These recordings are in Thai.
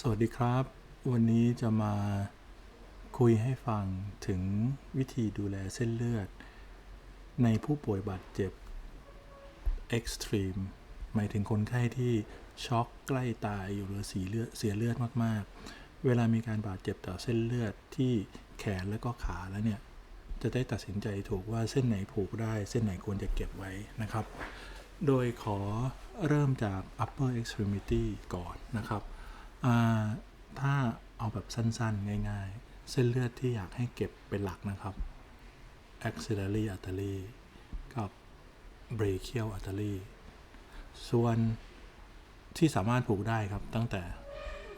สวัสดีครับ วันนี้จะมาคุยให้ฟังถึงวิธีดูแลเส้นเลือด ในผู้ป่วยบาดเจ็บ extreme หมายถึงคนไข้ที่ช็อกใกล้ตายอยู่หรือเสียเลือดเสียเลือดมากๆ เวลามีการบาดเจ็บต่อเส้นเลือดที่แขนและก็ขาแล้วเนี่ย จะได้ตัดสินใจถูกว่าเส้นไหนผูกได้เส้นไหนควรจะเก็บไว้นะครับ โดยขอเริ่มจาก upper extremity ก่อนนะครับ ถ้าเอาแบบสั้นๆ ง่ายๆ เส้นเลือดที่อยากให้เก็บเป็นหลักนะครับ axillary artery กับ brachial artery ส่วนที่สามารถผูกได้ครับตั้งแต่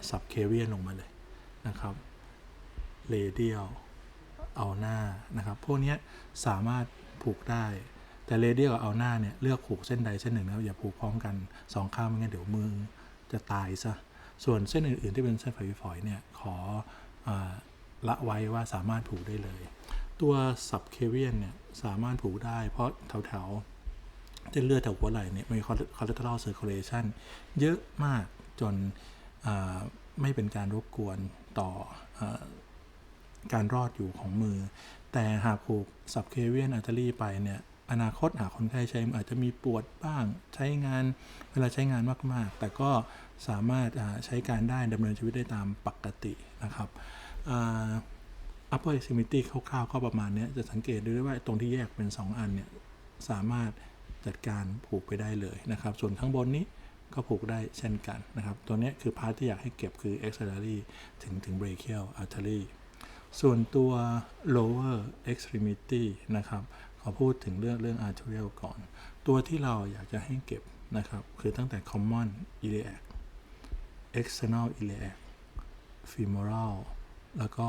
subclavian ลงมาเลยนะครับ radial เอาหน้านะครับ พวกนี้สามารถผูกได้ แต่เรเดียลกับเอาหน้าเนี่ย เลือกผูกเส้นใดเส้นหนึ่งนะครับ อย่าผูกพร้อมกันสองข้างไม่งั้นเดี๋ยวมือจะตายซะ ส่วนเส้นอื่น ๆ ที่เป็นเส้นฝอยๆเนี่ยขออละไว้ว่าสามารถผูกได้เลย ตัวสับเคเวียนเนี่ยสามารถผูกได้เพราะแถวๆเส้นเลือดแถวหัวไหล่เนี่ยมี collateral circulation เยอะมากจนไม่เป็นการรบกวนต่ออการรอดอยู่ของมือ แต่หากผูกสับเคเวียนอัลเทอรี่ไปเนี่ย อนาคตหากคนไข้ใช้อาจจะมีปวดบ้างใช้งานเวลาใช้งานมาก ๆ แต่ก็สามารถใช้การได้ดำเนินชีวิตได้ตามปกตินะครับอ่า upper extremity คร่าวๆก็ประมาณนี้จะสังเกตดูได้ว่าตรงที่แยกเป็น 2 อันเนี่ยสามารถจัดการผูกไปได้เลยนะครับ ส่วนข้างบนนี้ก็ผูกได้เช่นกันนะครับ ตัวนี้คือพาร์ทที่อยากให้เก็บคือ axillary ถึงถึง brachial artery ส่วนตัว lower extremity นะครับ ขอพูดถึงเรื่องเรื่อง arterial ก่อน ตัวที่เราอยากจะให้เก็บนะครับ คือตั้งแต่ common iliac external iliac femoral แล้วก็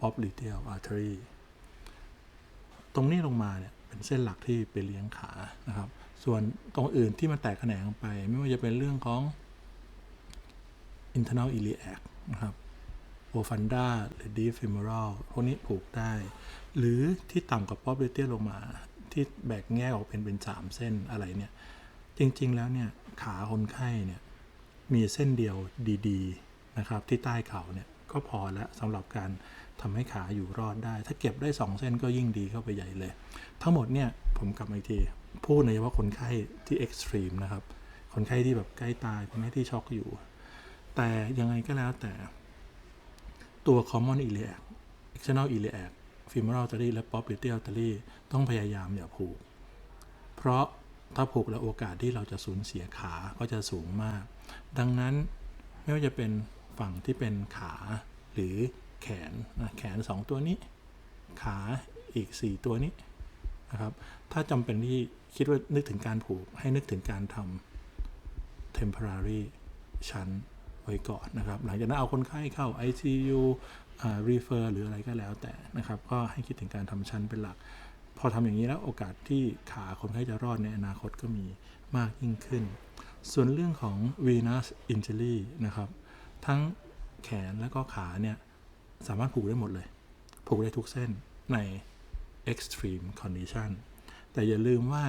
popliteal artery ตรงนี้ลงมาเนี่ยเป็นเส้นหลักที่ไปเลี้ยงขานะครับ ส่วนตรงอื่นที่มันแตกแขนงไป ไม่ว่าจะเป็นเรื่องของ internal iliac นะครับ ฟันดาหรือ deep femoral พวกนี้ผูกได้ หรือที่ต่ำกว่า popliteal ลงมา ที่แบ่งแยกออกเป็นเป็นสามเส้นอะไรเนี่ย จริง ๆ แล้วเนี่ย ขาคนไข้เนี่ย มีเส้นเดียวดีๆนะครับ ที่ใต้เข่าเนี่ยก็พอแล้วสำหรับการทำให้ขาอยู่รอดได้ ถ้าเก็บได้ 2 เส้นก็ยิ่งดีเข้าไปใหญ่เลย ทั้งหมดเนี่ย ผมกลับมาอีกทีพูดในเฉพาะคนไข้ที่เอ็กซ์ตรีมนะครับ คนไข้ที่แบบใกล้ตาย คนไข้ที่ช็อกอยู่ แต่ยังไงก็แล้วแต่ ตัว common iliac external iliac femoral artery และ popliteal artery ต้องพยายามอย่าผูก เพราะถ้าผูกแล้วโอกาสที่เราจะสูญเสียขาก็จะสูงมาก ดังนั้นไม่ว่าจะเป็นฝั่งที่เป็นขาหรือแขนแขน 2 ตัวนี้ ขาอีก 4 ตัวนี้นะครับ ถ้าจำเป็นที่คิดว่านึกถึงการผูกให้นึกถึงการทำ temporary ชั้น ไว้ก่อนนะครับ หลังจากนั้นเอาคนไข้เข้า ICU อ่า refer หรืออะไรก็แล้วแต่นะครับ ก็ให้คิดถึงการทำชั้นเป็นหลัก พอทำอย่างนี้แล้วโอกาสที่ขาคนไข้จะรอดในอนาคตก็มีมากยิ่งขึ้น ส่วนเรื่องของ venous injury นะครับ ทั้งแขนและก็ขาเนี่ยสามารถผูกได้หมดเลย ผูกได้ทุกเส้นใน extreme condition แต่อย่าลืมว่า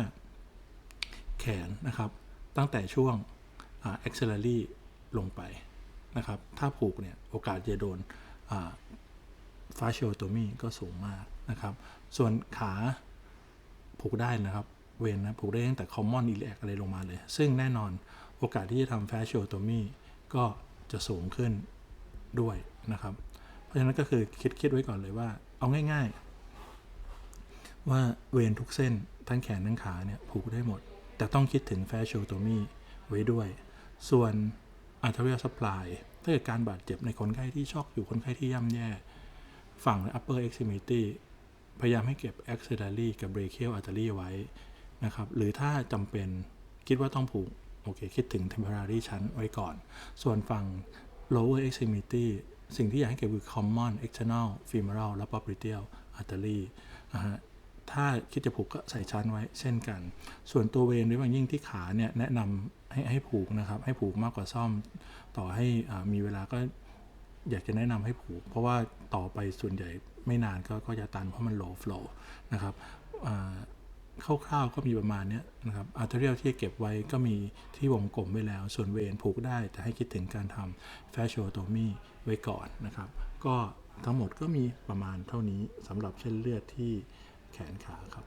แขนนะครับ ตั้งแต่ช่วงอ่า axillary ลงไปนะครับ ถ้าผูกเนี่ยโอกาสจะโดนอ่า fasciotomy ก็สูงมากนะครับ ส่วนขาผูกได้นะครับ เวนนะผูกได้ตั้งแต่ common iliac อะไรลงมาเลย ซึ่งแน่นอนโอกาสที่จะทำ fasciotomy ก็จะสูงขึ้นด้วยนะครับ เพราะฉะนั้นก็คือคิดคิดไว้ก่อนเลยว่า เอาง่าย ๆ ว่าเวนทุกเส้นทั้งแขนทั้งขาเนี่ยผูกได้หมด แต่ต้องคิดถึง fasciotomy ไว้ด้วย ส่วน arterial supply ถ้าเกิดการบาดเจ็บในคนไข้ที่ช็อกอยู่คนไข้ที่ย่ำแย่ ฝั่ง upper extremity พยายามให้เก็บ axillary กับ brachial artery ไว้นะครับ หรือถ้าจำเป็นคิดว่าต้องผูก โอเค คิดถึง temporary ชั้นไว้ก่อน ส่วนฝั่ง lower extremity สิ่งที่อยากให้เก็บคือ common external femoral และ popliteal artery นะฮะถ้าคิดจะผูกก็ใส่ชั้นไว้เช่นกัน ส่วนตัวเวนหรือบางยิ่งที่ขาเนี่ยแนะนำ ให้ให้ผูกนะครับ ให้ผูกมากกว่าซ่อม ต่อให้มีเวลาก็อยากจะแนะนำให้ผูก เพราะว่าต่อไปส่วนใหญ่ไม่นานก็ก็จะตันเพราะมัน low flow นะครับคร่าวๆก็มีประมาณนี้นะครับอาร์เทเรียลที่เก็บไว้ก็มีที่วงกลมไว้แล้ว ส่วนเวนผูกได้แต่ให้คิดถึงการทำแฟชโชโตมีไว้ก่อนนะครับ ก็ทั้งหมดก็มีประมาณเท่านี้สำหรับเส้นเลือดที่แขนขาครับ